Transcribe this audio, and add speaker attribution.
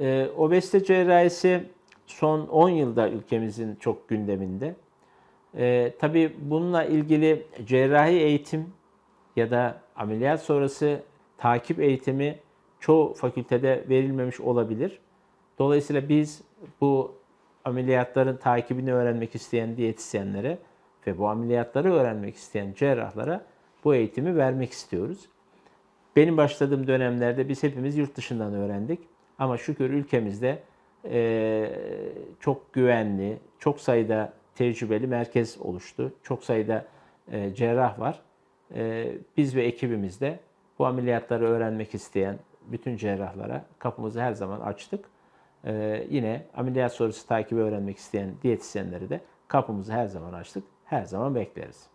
Speaker 1: e, obezite cerrahisi son 10 yılda ülkemizin çok gündeminde. E, tabii bununla ilgili cerrahi eğitim ya da ameliyat sonrası takip eğitimi çoğu fakültede verilmemiş olabilir. Dolayısıyla biz bu ameliyatların takibini öğrenmek isteyen diyetisyenlere ve bu ameliyatları öğrenmek isteyen cerrahlara bu eğitimi vermek istiyoruz. Benim başladığım dönemlerde biz hepimiz yurt dışından öğrendik. Ama şükür ülkemizde eee, çok güvenli, çok sayıda tecrübeli merkez oluştu. Çok sayıda eee, cerrah var. Eee, biz ve ekibimiz de bu ameliyatları öğrenmek isteyen bütün cerrahlara kapımızı her zaman açtık. Eee, yine ameliyat sonrası takibi öğrenmek isteyen diyetisyenleri de kapımızı her zaman açtık. Her zaman bekleriz.